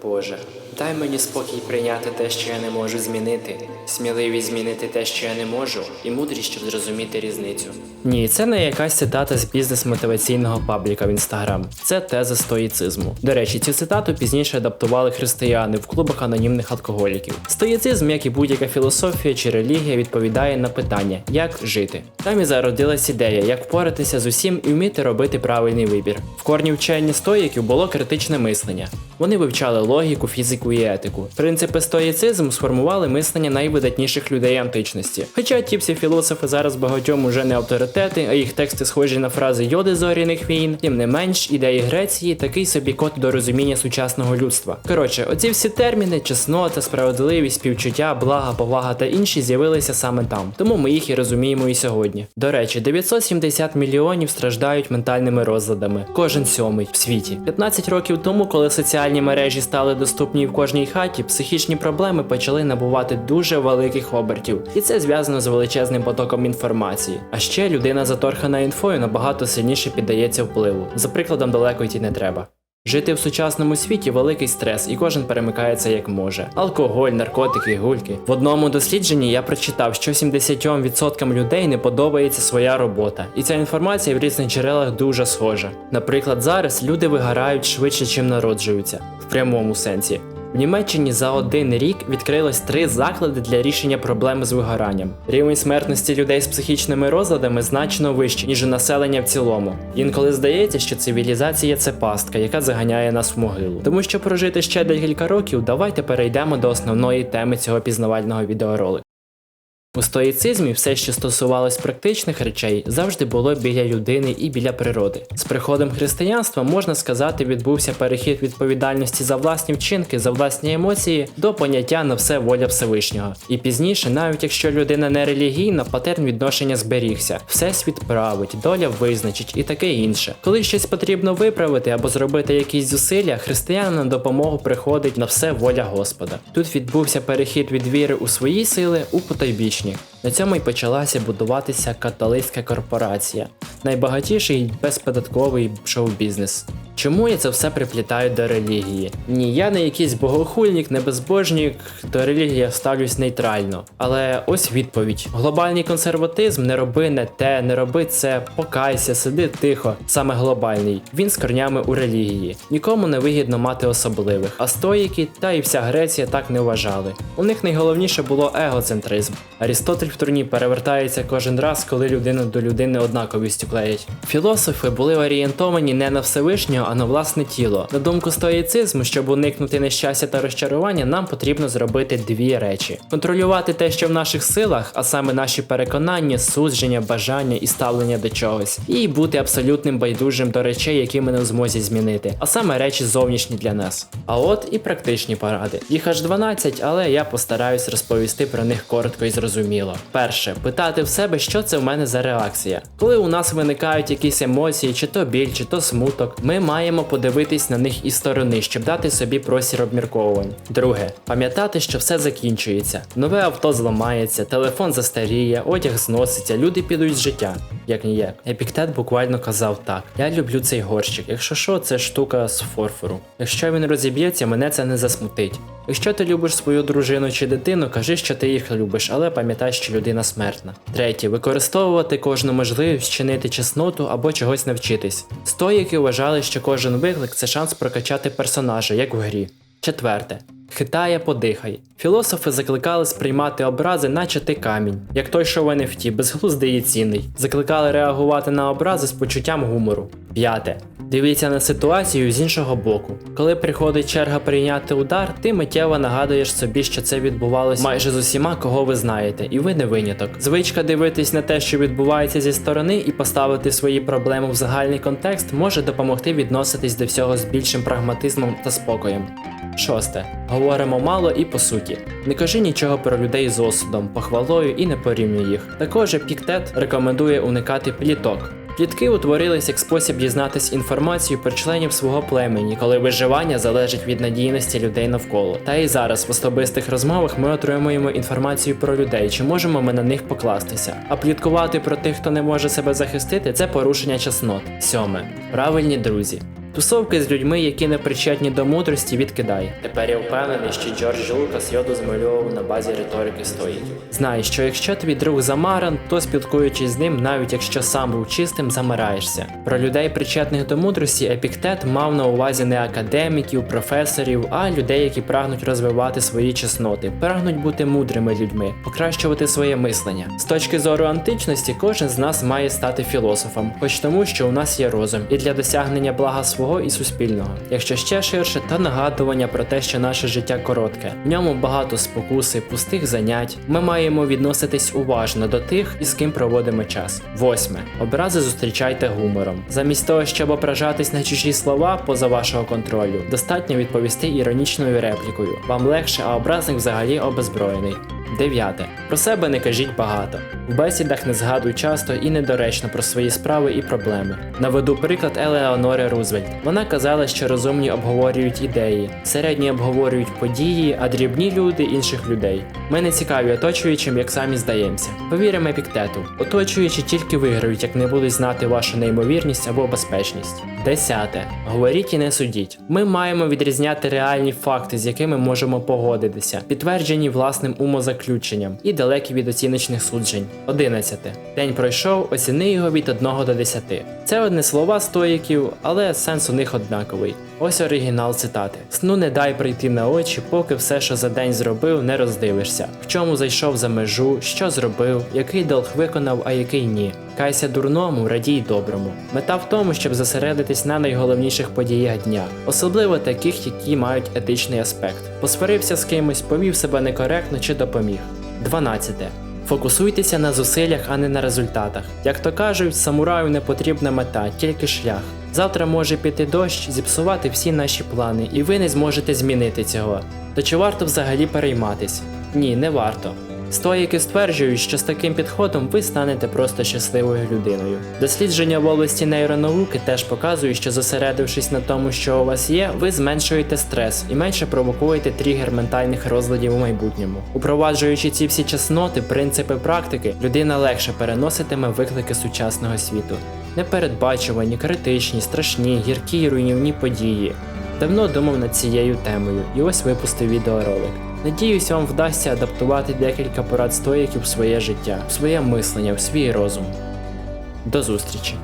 Боже, дай мені спокій прийняти те, що я не можу змінити, сміливість змінити те, що я не можу, і мудрість, щоб зрозуміти різницю. Ні, це не якась цитата з бізнес-мотиваційного пабліка в інстаграм. Це теза стоїцизму. До речі, цю цитату пізніше адаптували християни в клубах анонімних алкоголіків. Стоїцизм, як і будь-яка філософія чи релігія, відповідає на питання, як жити. Там і зародилась ідея, як впоратися з усім і вміти робити правильний вибір. В корні вчення стоїків було критичне мислення. Вони вивчали логіку, фізику і етику. Принципи стоїцизму сформували мислення найвидатніших людей античності. Хоча ті всі філософи зараз багатьом уже не авторитети, а їх тексти схожі на фрази йоди зоряних війн, тим не менш, ідеї Греції такий собі код до розуміння сучасного людства. Коротше, оці всі терміни, чеснота, справедливість, співчуття, блага, повага та інші з'явилися саме там. Тому ми їх і розуміємо і сьогодні. До речі, 970 мільйонів страждають ментальними розладами. Кожен сьомий в світі. 15 років тому, коли соціальні мережі стали доступні в кожній хаті, психічні проблеми почали набувати дуже великих обертів, і це зв'язано з величезним потоком інформації. А ще людина заторхана інфою набагато сильніше піддається впливу. За прикладом далеко йти не треба. Жити в сучасному світі великий стрес, і кожен перемикається як може. Алкоголь, наркотики, гульки. В одному дослідженні я прочитав, що 70% людей не подобається своя робота, і ця інформація в різних джерелах дуже схожа. Наприклад, зараз люди вигорають швидше, чим народжуються, в прямому сенсі. В Німеччині за один рік відкрилось три заклади для рішення проблеми з вигоранням. Рівень смертності людей з психічними розладами значно вищий, ніж у населення в цілому. Інколи здається, що цивілізація це пастка, яка заганяє нас в могилу. Тому що прожити ще декілька років, давайте перейдемо до основної теми цього пізнавального відеоролику. У стоїцизмі все, що стосувалось практичних речей, завжди було біля людини і біля природи. З приходом християнства можна сказати, відбувся перехід відповідальності за власні вчинки, за власні емоції до поняття на все воля Всевишнього. І пізніше, навіть якщо людина не релігійна, патерн відношення зберігся. Всесвіт править, доля визначить і таке інше. Коли щось потрібно виправити або зробити якісь зусилля, християнам на допомогу приходить на все воля Господа. Тут відбувся перехід від віри у свої сили у потойбічні. На цьому й почалася будуватися католицька корпорація, найбагатіший безподатковий шоу-бізнес. Чому я це все приплітаю до релігії? Ні, я не якийсь богохульник, не безбожник, до релігії я ставлюсь нейтрально. Але ось відповідь: глобальний консерватизм не роби не те, не роби це, покайся, сиди тихо. Саме глобальний. Він з корнями у релігії. Нікому не вигідно мати особливих. А стоїки та і вся Греція так не вважали. У них найголовніше було егоцентризм. Арістотель в турні перевертається кожен раз, коли людину до людини однаковістю клеять. Філософи були орієнтовані не на Всевишнього, а на власне тіло. На думку стоїцизму, щоб уникнути нещастя та розчарування, нам потрібно зробити дві речі: контролювати те, що в наших силах, а саме наші переконання, судження, бажання і ставлення до чогось, і бути абсолютним байдужим до речей, які ми не в змозі змінити, а саме речі зовнішні для нас. А от і практичні поради. Їх аж 12, але я постараюсь розповісти про них коротко і зрозуміло. Перше, питати в себе, що це в мене за реакція. Коли у нас виникають якісь емоції, чи то біль, чи то смуток, ми маємо подивитись на них із сторони, щоб дати собі просір обмірковувань. Друге, пам'ятати, що все закінчується. Нове авто зламається, телефон застаріє, одяг зноситься, люди підуть з життя. Як ніяк. Епіктет буквально казав так: я люблю цей горщик. Якщо що, це штука з форфору. Якщо він розіб'ється, мене це не засмутить. Якщо ти любиш свою дружину чи дитину, кажи, що ти їх любиш, але пам'ятай, що людина смертна. Третє, використовувати кожну можливість чинити чесноту або чогось навчитись. Стоїки вважали, що кожен виклик це шанс прокачати персонажа, як в грі. Четверте. Хитає, подихай. Філософи закликали сприймати образи, наче ти камінь, як той, що в NFT, безглуздий і цінний. Закликали реагувати на образи з почуттям гумору. П'яте. Дивіться на ситуацію з іншого боку. Коли приходить черга прийняти удар, ти миттєво нагадуєш собі, що це відбувалося майже з усіма, кого ви знаєте, і ви не виняток. Звичка дивитись на те, що відбувається зі сторони, і поставити свої проблеми в загальний контекст може допомогти відноситись до всього з більшим прагматизмом та спокоєм. Шосте. Говоримо мало і по суті. Не кажи нічого про людей з осудом, похвалою і не порівнюй їх. Також Епіктет рекомендує уникати пліток. Плітки утворились як спосіб дізнатись інформацію про членів свого племені, коли виживання залежить від надійності людей навколо. Та і зараз в особистих розмовах ми отримуємо інформацію про людей, чи можемо ми на них покластися. А пліткувати про тих, хто не може себе захистити, це порушення чеснот. Сьоме. Правильні друзі. Тусовки з людьми, які не причетні до мудрості, відкидай. Тепер я впевнений, що Джордж Лукас йоду змальовував на базі риторики стоїків. Знай, що якщо твій друг замаран, то спілкуючись з ним, навіть якщо сам був чистим, замираєшся. Про людей, причетних до мудрості, епіктет мав на увазі не академіків, професорів, а людей, які прагнуть розвивати свої чесноти, прагнуть бути мудрими людьми, покращувати своє мислення. З точки зору античності, кожен з нас має стати філософом, хоч тому, що у нас є розум, і для досягнення блага свого і суспільного. Якщо ще ширше, то нагадування про те, що наше життя коротке, в ньому багато спокуси, пустих занять. Ми маємо відноситись уважно до тих, із ким проводимо час. Восьме. Образи зустрічайте гумором. Замість того, щоб ображатись на чужі слова поза вашого контролю, достатньо відповісти іронічною реплікою. Вам легше, а образник взагалі обезброєний. Дев'яте. Про себе не кажіть багато. В бесідах не згадуй часто і недоречно про свої справи і проблеми. Наведу приклад Елеонори Рузвельт. Вона казала, що розумні обговорюють ідеї, середні обговорюють події, а дрібні люди інших людей. Ми не цікаві оточуючим, як самі здаємося. Повіримо епіктету. Оточуючі тільки виграють, як не будуть знати вашу неймовірність або безпечність. Десяте. Говоріть і не судіть. Ми маємо відрізняти реальні факти, з якими можемо погодитися, підтверджені власним умозаключенням і далекі від оціночних суджень. 11. День пройшов, оціни його від 1 до 10. Це одне слова стоїків, але сенс у них однаковий. Ось оригінал цитати: Сну не дай прийти на очі, поки все, що за день зробив, не роздивишся. В чому зайшов за межу, що зробив, який долг виконав, а який ні. Кайся дурному, радій доброму. Мета в тому, щоб зосередитись на найголовніших подіях дня, особливо таких, які мають етичний аспект. Посварився з кимось, повів себе некоректно чи допоміг. 12. Фокусуйтеся на зусиллях, а не на результатах. Як то кажуть, самураю не потрібна мета, тільки шлях. Завтра може піти дощ, зіпсувати всі наші плани, і ви не зможете змінити цього. То чи варто взагалі перейматись? Ні, не варто. Стоїки стверджують, що з таким підходом ви станете просто щасливою людиною. Дослідження в області нейронауки теж показують, що зосередившись на тому, що у вас є, ви зменшуєте стрес і менше провокуєте тригер ментальних розладів у майбутньому. Упроваджуючи ці всі чесноти, принципи практики, людина легше переноситиме виклики сучасного світу. Непередбачувані, критичні, страшні, гіркі й руйнівні події. Давно думав над цією темою і ось випустив відеоролик. Надіюсь, вам вдасться адаптувати декілька порад стоїків в своє життя, в своє мислення, в свій розум. До зустрічі!